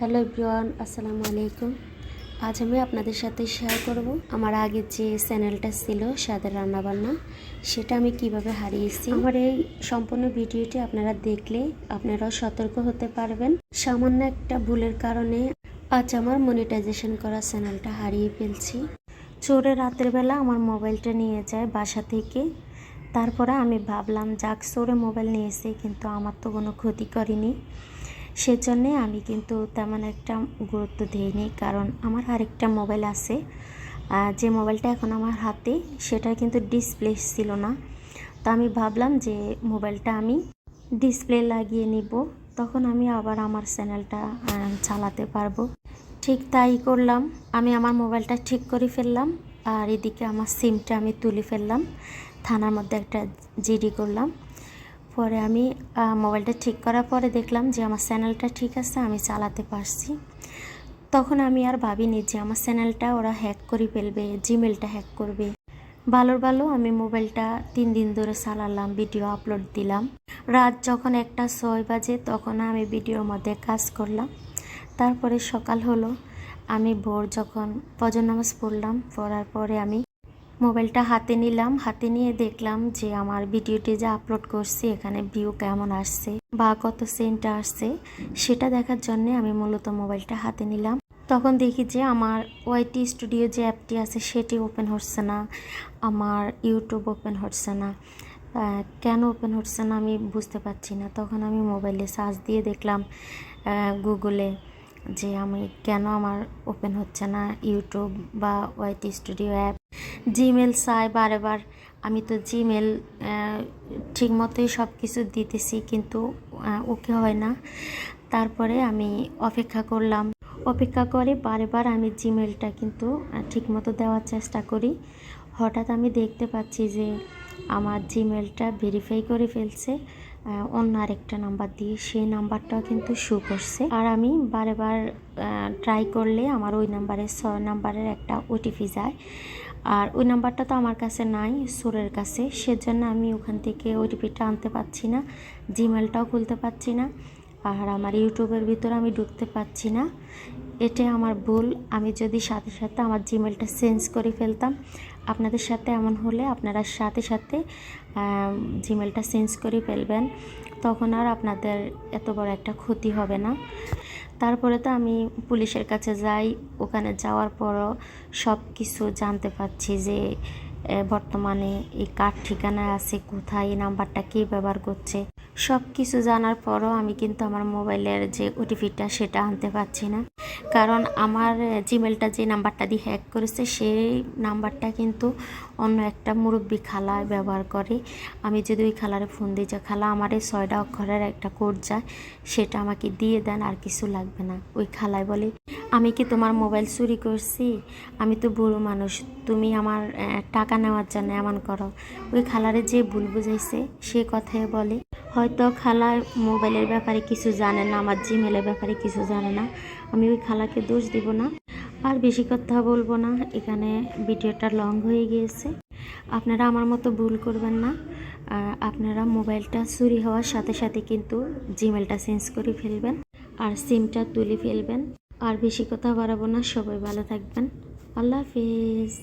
Hello everyone, আসসালামু আলাইকুম। আজ আমি আপনাদের সাথে শেয়ার করব। আমার আগের যে চ্যানেলটা ছিল স্বাদের রান্নাবান্না, সেটা আমি কীভাবে হারিয়েছি। আমার এই সম্পূর্ণ ভিডিওটি আপনারা দেখলে আপনারাও সতর্ক হতে পারবেন। সামান্য একটা ভুলের কারণে আজ আমার মনিটাইজেশন করা চ্যানেলটা হারিয়ে ফেলছি। চোরে রাতের বেলা আমার মোবাইলটা নিয়ে যায় বাসা থেকে। তারপরে আমি ভাবলাম, যাক, চোরে মোবাইল নিয়েছে, কিন্তু আমার তো কোনো ক্ষতি করেনি। সেজন্যে আমি কিন্তু তেমন একটা গুরুত্ব দিইনি, কারণ আমার আরেকটা মোবাইল আছে। যে মোবাইলটা এখন আমার হাতে, সেটার কিন্তু ডিসপ্লে ছিল না। তো আমি ভাবলাম যে মোবাইলটা আমি ডিসপ্লে লাগিয়ে নিব, তখন আমি আবার আমার চ্যানেলটা চালাতে পারব। ঠিক তাই করলাম। আমি আমার মোবাইলটা ঠিক করে ফেললাম, আর এদিকে আমার সিমটা আমি তুলে ফেললাম। থানার মধ্যে একটা জিডি করলাম। পরে আমি মোবাইলটা ঠিক করার পরে দেখলাম যে আমার চ্যানেলটা ঠিক আছে, আমি চালাতে পারছি। তখন আমি আর ভাবিনি যে আমার চ্যানেলটা ওরা হ্যাক করে ফেলবে জিমেলটা হ্যাক করবে। ভালোর ভালো আমি মোবাইলটা তিন দিন ধরে চালালাম ভিডিও আপলোড দিলাম। রাত যখন একটা ছয় বাজে তখন আমি ভিডিওর মধ্যে কাজ করলাম। তারপরে সকাল হলো, আমি ভোর যখন ফজর নামাজ পড়লাম, পড়ার পরে আমি মোবাইলটা হাতে নিলাম, হাতে নিয়ে দেখলাম যে আমার ভিডিওটি যা আপলোড করছি, এখানে ভিউ কেমন আসছে বা কত সেন্ট আসছে, সেটা দেখার জন্য আমি মূলত মোবাইলটা হাতে নিলাম। তখন দেখি যে আমার ওয়াইটি স্টুডিও যে অ্যাপটি আছে, সেটি ওপেন হচ্ছে না, আমার ইউটিউব ওপেন হচ্ছে না। কেন ওপেন হচ্ছে না আমি বুঝতে পারছি না। তখন আমি মোবাইলে সার্চ দিয়ে দেখলাম গুগলে। যে আমি কেন আমার ওপেন হচ্ছে না ইউটিউব বা ওয়াইটি স্টুডিও অ্যাপ জিমেল চাই বারেবার। আমি তো জিমেল ঠিক মতোই সব কিছু দিতেছি কিন্তু ওকে হয় না। তারপরে আমি অপেক্ষা করলাম। অপেক্ষা করে বারেবার আমি জিমেলটা কিন্তু ঠিক মতো দেওয়ার চেষ্টা করি। হঠাৎ আমি দেখতে পাচ্ছি যে, আমার জিমেলটা ভেরিফাই করে ফেলছে। অন্য আরেকটা নাম্বার দিয়ে সেই নাম্বারটাও কিন্তু শু করছে। আর আমি বারেবার ট্রাই করলে আমার ওই নাম্বারে ছয় নাম্বারের একটা ওটিপি যায়। আর ওই নাম্বারটা তো আমার কাছে নাই, সোরের কাছে। সেজন্য আমি ওখান থেকে ওটিপিটা আনতে পারছি না জিমেলটাও খুলতে পারছি না। আর আমার ইউটিউবের ভিতরে আমি ঢুকতে পারছি না। এটা আমার ভুল। আমি যদি সাথে সাথে আমার জিমেলটা চেঞ্জ করে ফেলতাম, আপনাদের সাথে এমন হলে আপনারা সাথে সাথে জিমেলটা চেঞ্জ করে ফেলবেন। তখন আর আপনাদের এত বড় একটা ক্ষতি হবে না। তারপরে তো আমি পুলিশের কাছে যাই। ওখানে যাওয়ার পরও সব কিছু জানতে পারছি যে বর্তমানে এই কার ঠিকানায় আছে, কোথায়, এই নাম্বারটা কে ব্যবহার করছে। সব কিছু জানার পরও আমি কিন্তু আমার মোবাইলের যে ওটিপিটা সেটা আনতে পারছি না। কারণ আমার জিমেলটা যে নাম্বারটা দিয়ে হ্যাক করেছে, সেই নাম্বারটা কিন্তু অন্য একটা মুরব্বী খালা ব্যবহার করে। আমি যদি ওই খালারে ফোন দিই, যে খালা, আমার এই ছয়টা অক্ষরের একটা কোড যায় সেটা আমাকে দিয়ে দেন, আর কিছু লাগবে না। ওই খালায় বলে, আমি কি তোমার মোবাইল চুরি করছি? আমি তো বুড়ো মানুষ, তুমি আমার টাকা নেওয়ার জন্য এমন করো। ওই খালারে যে ভুল বুঝাইছে, সে কথায় বলে হয়তো খালা মোবাইলের ব্যাপারে কিছু জানে না, আমার জিমেলের ব্যাপারে কিছু জানে না। আমি ওই খালাকে দোষ দিব না, আর বেশি কথা বলব না। এখানে ভিডিওটা লং হয়ে গিয়েছে। আপনারা আমার মতো ভুল করবেন না। আপনারা মোবাইলটা চুরি হওয়ার সাথে সাথে কিন্তু জিমেলটা চেঞ্জ করে ফেলবেন, আর সিমটা তুলে ফেলবেন। আর বেশি কথা বাড়াবো না, সবাই ভালো থাকবেন। আল্লাহ হাফিজ।